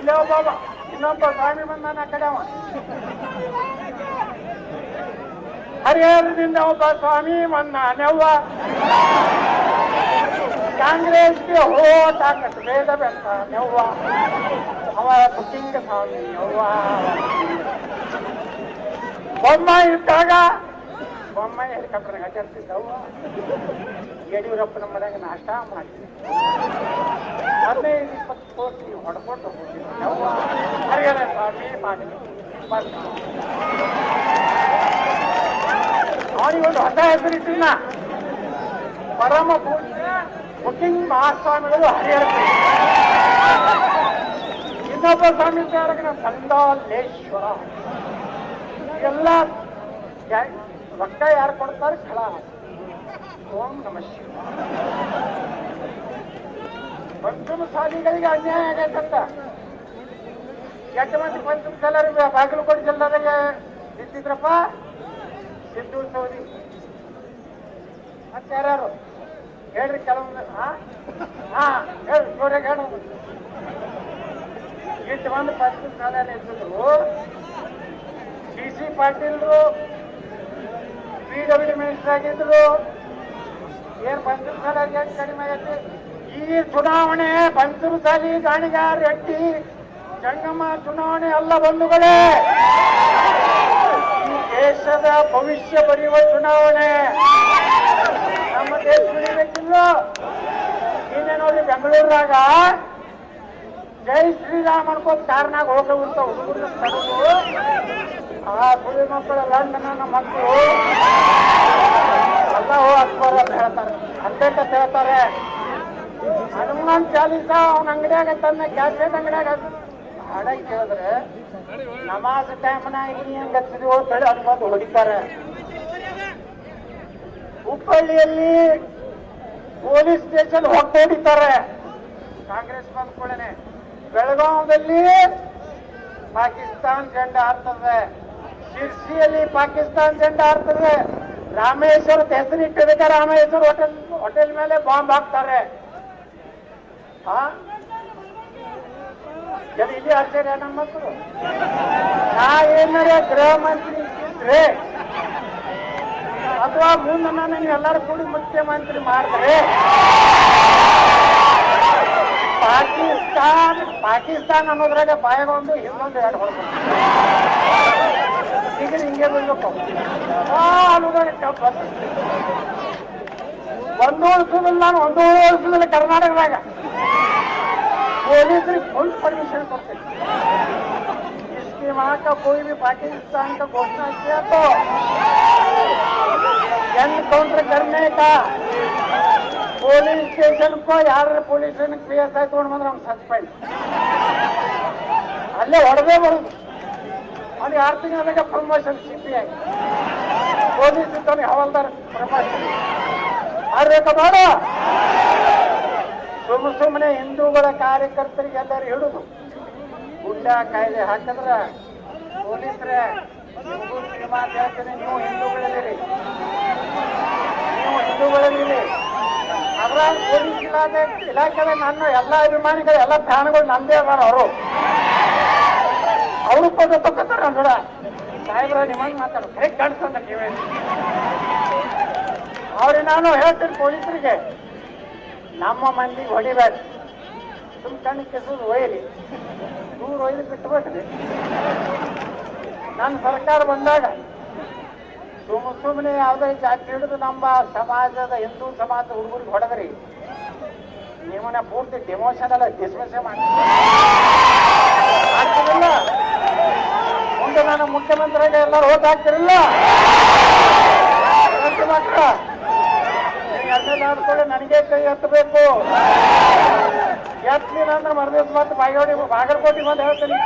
ಅಲ್ಲೇ ಒಬ್ಬ ಇನ್ನೊಬ್ಬ ಸ್ವಾಮಿ ಬಂದಾನ ಆ ಕಡೆ ಹರಿಹರದಿಂದ ಒಬ್ಬ ಸ್ವಾಮಿ ಬಂದಾನೆವ್ವ ಕಾಂಗ್ರೆಸ್ಗೆ ಹೋಟ್ ಹಾಕತ್ ಬೇಡ ಬೆಟ್ಟ ನೆವ್ವ. ಅವರ ಬುಕ್ಕಿಂಗ್ ಸ್ವಾಮಿ ಅವ್ವ ಬೊಮ್ಮ ಇದ್ದಾಗ ಬೊಮ್ಮ ಹೆಲಿಕಾಪ್ಟರ್ ಅಡ್ಡಾಡ್ತಿದ್ದವ್ವ ಯಡಿಯೂರಪ್ಪನ ಮನೆಗೆ ನಾಷ್ಟ ಮಾಡಿ ಹದಿನೈದು ಕೋಟಿ ಹೊಡ್ಕೊಂಡು ಹರಿಹರ ಸ್ವಾಮಿ ಅವನಿಗೊಂದು ಹೊಸ ಹೆಸರಿಟ್ಟಿನ ಪರಮ ಪೂಜ್ಯ ಬುಕಿಂಗ್ ಮಹಾಸ್ವಾಮಿಗಳು ಹರಿಹರ ಇನ್ನೊಬ್ಬ ಸ್ವಾಮಿ ಇದ್ದಾರೆ ಸಂದಾಲೇಶ್ವರ. ಎಲ್ಲ ರೊಕ್ಕ ಯಾರು ಕೊಡ್ತಾರೆ ಖಳ ಓಂ ನಮ ಶಿವ ಪಂಚಮ ಸಾಲಿಗಳಿಗೆ ಅನ್ಯಾಯ ಆಗೈತಂತ. ಎಷ್ಟು ಮಂದಿ ಪಂಚಮ ಸಲ ಬಾಗಲಕೋಟೆ ಜಿಲ್ಲಾದಾಗ ನಿಂತಿದ್ರಪ್ಪ. ಸಿದ್ದು ಸೌದಿ. ಮತ್ತೆ ಯಾರ್ಯಾರು? ಹೇಳ್ರಿ ಕೆಲವೊಂದು ಹಾ? ಹಾ, ಹೇಳ್ರಿ ಜೋರಾಗಿ ಹೇಳು ಮಂದಿ ಪಂಚಮ ಸಾಲ ನಿಂತಿದ್ರು. ಡಿ ಸಿ ಪಾಟೀಲ್ರು, ಪಿ ಡಬ್ಲ್ಯೂ ಮಿನಿಸ್ಟರ್ ಆಗಿದ್ರು. ಏನ್ ಪಂಚಮಸಾಲ ಕಡಿಮೆ ಆಗೈತಿ? ಈ ಚುನಾವಣೆ ಪಂಚಮಸಾಲಿ ಗಾಣಿಗಾರ ರೆಡ್ಡಿ ಜಂಗಮ ಚುನಾವಣೆ ಅಲ್ಲ ಬಂಧುಗಳೇ. ಈ ದೇಶದ ಭವಿಷ್ಯ ಬರೆಯುವ ಚುನಾವಣೆ. ನಮ್ಮ ದೇಶ ಬೆಳಿಬೇಕಿಲ್ಲ ನೀನೇ ನೋಡಿ ಬೆಂಗಳೂರಾಗ ಜೈ ಶ್ರೀರಾಮ್ ಅನ್ಕೋತ ಕಾರ್ನಾಗ ಹೋಗುವಂತ ಹುಡುಗರು ತಗೊಂಡು ಆ ಸುಳಿ ಮಕ್ಕಳ ಲಂಡನ ಮಕ್ಕಳು. ಎಲ್ಲ ಅಂತ ಹೇಳ್ತಾರೆ. ಅಂತ ಹೇಳ್ತಾರೆ. ಹನುಮಾನ್ ಚಾಲೀಸ, ಅವನ ಅಂಗಡಿಯಾಗ ತನ್ನ ಕ್ಯಾಸೆಟ್ ಅಂಗಡಿಯಾಗ. ಹಾಡಾಗಿ ಕೇಳಿದ್ರೆ, ನಮಾಜ್ ಟೈಮ್ನ ಇಲ್ಲಿ ಹೆಂಗ್ ಹಚ್ಚಿದ್ವಿ ಅಂತೇಳಿ ಹನುಮಾನ್ ಹೊಡಿತಾರೆ. ಹುಬ್ಬಳ್ಳಿಯಲ್ಲಿ ಪೊಲೀಸ್ ಸ್ಟೇಷನ್ ಹೊಟ್ಟೋಡಿತಾರೆ ಕಾಂಗ್ರೆಸ್ ಬಂದ ಕೂಡಲೇ. ಬೆಳಗಾವದಲ್ಲಿ ಪಾಕಿಸ್ತಾನ್ ಜಂಡ ಹಾರ್ತದೆ. ಶಿರ್ಸಿಯಲ್ಲಿ ಪಾಕಿಸ್ತಾನ್ ಜೆಂಡ ಹಾರ್ತದೆ. ರಾಮೇಶ್ವರದ ಹೆಸರಿಟ್ಟಿದ್ದಕ್ಕೆ ರಾಮೇಶ್ವರ ಹೋಟೆಲ್ ಹೋಟೆಲ್ ಮೇಲೆ ಬಾಂಬ್ ಹಾಕ್ತಾರೆ. ಇಲ್ಲಿ ಆಶ್ಚರ್ಯ ನಮ್ಮ ಮಕ್ಕಳು. ನಾ ಏನಾರ ಗೃಹ ಮಂತ್ರಿ ಇದ್ರೆ ಅಥವಾ ಮುಂದೆ ನಾನು ಎಲ್ಲರೂ ಕೂಡಿ ಮುಖ್ಯಮಂತ್ರಿ ಮಾಡಿದ್ರೆ, ಪಾಕಿಸ್ತಾನ ಪಾಕಿಸ್ತಾನ ಅನ್ನೋದ್ರಾಗ ಬಾಯಗೊಂಡು ಇನ್ನೊಂದು ಎರಡು ಹೊಡ್ಕೊಂಡು ಈಗ ಹಿಂಗೆ ಬೀಳ್ಬೇಕು. ಅಂತ. ಒಂದು ವರ್ಷದಲ್ಲಿ ನಾನು ಒಂದು ವರ್ಷದಲ್ಲಿ ಕರ್ನಾಟಕದಾಗ ಫುಲ್ परमिशन ಕೊಡ್ತೀನಿ इसके वहाँ का कोई भी पाकिस्तान का घोषणा किया तो एनकाउंटर करने का ಪೊಲೀಸ್ ಸ್ಟೇಷನ್ ಯಾರ police station P S I ತಗೊಂಡು ಬಂದ್ರೆ ಅವ್ನು ಸಸ್ಪೆಂಡ್ ಅಲ್ಲೇ ಹೊಡೆದೇ ಬರುದು ಅವ್ನಿಗೆ ಆರು ತಿಂಗಳಾಗ promotion C P I police ಇದ್ದವನಿಗೆ Havaldar promotion ಮಾಡ್ಬೇಕಾ ಬೇಡ ಸುಮ್ಮ ಸುಮ್ಮನೆ ಹಿಂದೂಗಳ ಕಾರ್ಯಕರ್ತರಿಗೆ ಎಲ್ಲರೂ ಹಿಡಿದು ಗುಂಡ ಕಾಯ್ದೆ ಹಾಕಿದ್ರೆ ಪೊಲೀಸರೇ ಸಿನಿಮಾ ಹೇಳ್ತೀನಿ ನೀವು ಹಿಂದೂಗಳಲ್ಲಿರಿ. ನೀವು ಹಿಂದೂಗಳಲ್ಲಿರಿ. ಅದ್ರ ಪೊಲೀಸ್ ಇಲಾಖೆ ಇಲಾಖೆ ನನ್ನ ಎಲ್ಲ ಅಭಿಮಾನಿಗಳು, ಎಲ್ಲ ಫ್ಯಾನ್ಗಳು ನಂದೇ ಅದಾರ ಅವರು. ಅವರು ಪದ ತಗೋತಾರ ನೋಡ ಸಾಹೇಬ್ರ ನಿಮಗೆ ಮಾತಾಡೋ ಕರೆಕ್ಟ್ ಕಾಣಿಸ್ತಂತ ನೀವೇ ಅವ್ರಿಗೆ ನಾನು ಹೇಳ್ತೀನಿ ಪೊಲೀಸರಿಗೆ. ನಮ್ಮ ಮಂದಿ ಹೊಡಿಬೇಡ. ಸುಮ್ ಕಣ್ಣು ಕೆಸರು ಒಯ್ಯಲಿ. ದೂರ ಒಯ್ದು ಬಿಟ್ಬಿಟ್ರಿ ನನ್ನ ಸರ್ಕಾರ ಬಂದಾಗ ಸುಮ್ ಸುಮ್ಮನೆ ಯಾವುದೇ ಜಾತಿ ಹಿಡಿದು ನಮ್ಮ ಸಮಾಜದ ಹಿಂದೂ ಸಮಾಜದ ಹುಡುಗರಿಗೆ ಹೊಡೆದ್ರಿ. ನಿಮ್ಮನ್ನ ಪೂರ್ತಿ ಡಿಮೋಷನ್ ಎಲ್ಲ ಡಿಸ್ಮಿಸ್ ಮಾಡಿ ಆಗ್ತಿರಲಿಲ್ಲ. ಮುಂದೆ ನಾನು ಮುಖ್ಯಮಂತ್ರಿಯಾಗ ಎಲ್ಲರೂ ಓಟ್ ಆಡ್ಕೊಳ್ಳಿ ನನಗೆ ಕೈ ಎತ್ತಬೇಕು. ಎತ್ತಲಿಲ್ಲ ಅಂದ್ರೆ ಮರದಿವ್ಸ ಮತ್ತೆ ಬಾಗೇವಾಡಿ ಬಾಗಲಕೋಟೆ ಬಂದು ಹೇಳ್ತೀನಿ.